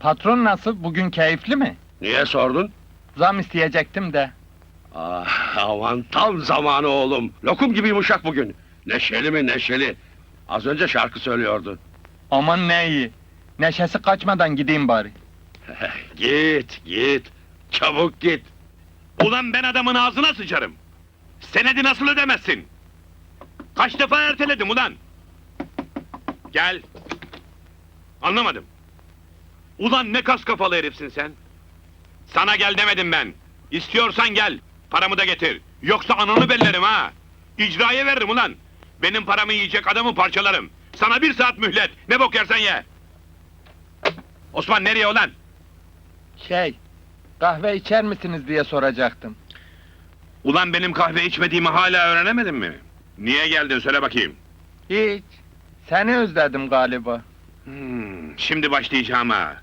Patron nasıl? Bugün keyifli mi? Niye sordun? Zam isteyecektim de. Ah, aman tam zamanı oğlum. Lokum gibi yumuşak bugün. Neşeli mi neşeli. Az önce şarkı söylüyordu. Aman ne iyi. Neşesi kaçmadan gideyim bari. Git, git. Çabuk git. Ulan ben adamın ağzına sıçarım. Senedi nasıl ödemezsin? Kaç defa erteledim ulan? Gel. Anlamadım. Ulan ne kas kafalı herifsin sen. Sana gel demedim ben. İstiyorsan gel. Paramı da getir. Yoksa ananı bellerim ha. İcraya veririm ulan. Benim paramı yiyecek adamı parçalarım. Sana bir saat mühlet. Ne bok yersen ye. Osman nereye ulan? Şey, kahve içer misiniz diye soracaktım. Ulan benim kahve içmediğimi hala öğrenemedin mi? Niye geldin söyle bakayım. Hiç. Seni özledim galiba. Hmm, şimdi başlayacağım ha.